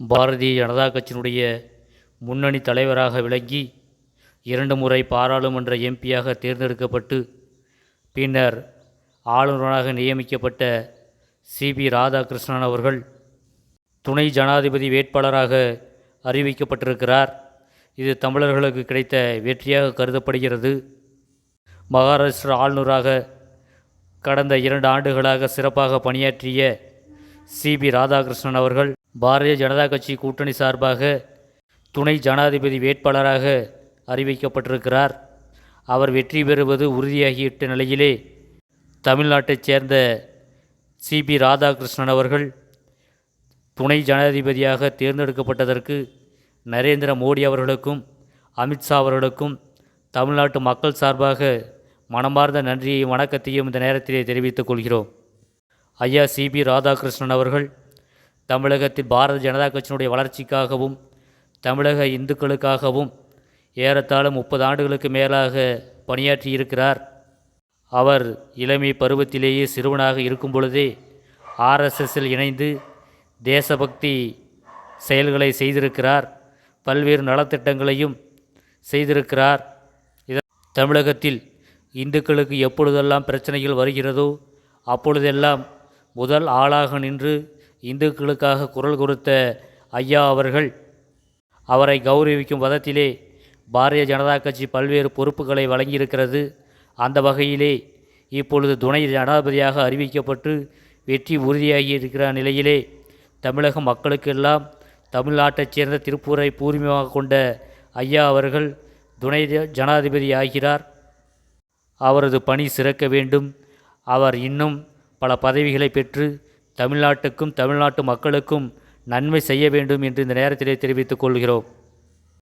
பாரதிய ஜனதா கட்சியினுடைய முன்னணி தலைவராக விளங்கி இரண்டு முறை பாராளுமன்ற எம்பியாக தேர்ந்தெடுக்கப்பட்டு பின்னர் ஆளுநராக நியமிக்கப்பட்ட சிபி ராதாகிருஷ்ணன் அவர்கள் துணை ஜனாதிபதி வேட்பாளராக அறிவிக்கப்பட்டிருக்கிறார். இது தமிழர்களுக்கு கிடைத்த வெற்றியாக கருதப்படுகிறது. மகாராஷ்டிரா ஆளுநராக கடந்த இரண்டு ஆண்டுகளாக சிறப்பாக பணியாற்றிய சிபி ராதாகிருஷ்ணன் அவர்கள் பாரதிய ஜனதா கட்சி கூட்டணி சார்பாக துணை ஜனாதிபதி வேட்பாளராக அறிவிக்கப்பட்டிருக்கிறார். அவர் வெற்றி பெறுவது உறுதியாகிவிட்ட நிலையிலே தமிழ்நாட்டைச் சேர்ந்த சிபி ராதாகிருஷ்ணன் அவர்கள் துணை ஜனாதிபதியாக தேர்ந்தெடுக்கப்பட்டதற்கு நரேந்திர மோடி அவர்களுக்கும் அமித்ஷா அவர்களுக்கும் தமிழ்நாட்டு மக்கள் சார்பாக மனமார்ந்த நன்றியையும் வணக்கத்தையும் இந்த நேரத்திலே தெரிவித்துக் கொள்கிறோம். ஐயா சிபி ராதாகிருஷ்ணன் அவர்கள் தமிழகத்தில் பாரத ஜனதா கட்சியினுடைய வளர்ச்சிக்காகவும் தமிழக இந்துக்களுக்காகவும் ஏறத்தாழ முப்பது ஆண்டுகளுக்கு மேலாக பணியாற்றி இருக்கிறார். அவர் இளமை பருவத்திலேயே சிறுவனாக இருக்கும் பொழுதே ஆர்எஸ்எஸ்ஸில் இணைந்து தேசபக்தி செயல்களை செய்திருக்கிறார். பல்வேறு நலத்திட்டங்களையும் செய்திருக்கிறார். இத தமிழகத்தில் இந்துக்களுக்கு எப்பொழுதெல்லாம் பிரச்சனைகள் வருகிறதோ அப்பொழுதெல்லாம் முதல் ஆளாக நின்று இந்துக்களுக்காக குரல் கொடுத்த ஐயா அவர்கள் அவரை கௌரவிக்கும் விதத்திலே பாரதிய ஜனதா கட்சி பல்வேறு பொறுப்புகளை வழங்கியிருக்கிறது. அந்த வகையிலே இப்பொழுது துணை ஜனாதிபதியாக அறிவிக்கப்பட்டு வெற்றி உறுதியாகி இருக்கிற நிலையிலே தமிழக மக்களுக்கெல்லாம் தமிழ்நாட்டைச் சேர்ந்த திருப்பூரை பூர்வீகமாக கொண்ட ஐயா அவர்கள் துணை ஜனாதிபதி ஆகிறார். அவரது பணி சிறக்க வேண்டும். அவர் இன்னும் பல பதவிகளை பெற்று தமிழ்நாட்டுக்கும் தமிழ்நாட்டு மக்களுக்கும் நன்மை செய்ய வேண்டும் என்று இந்த நேரத்திலே தெரிவித்துக் கொள்கிறோம்.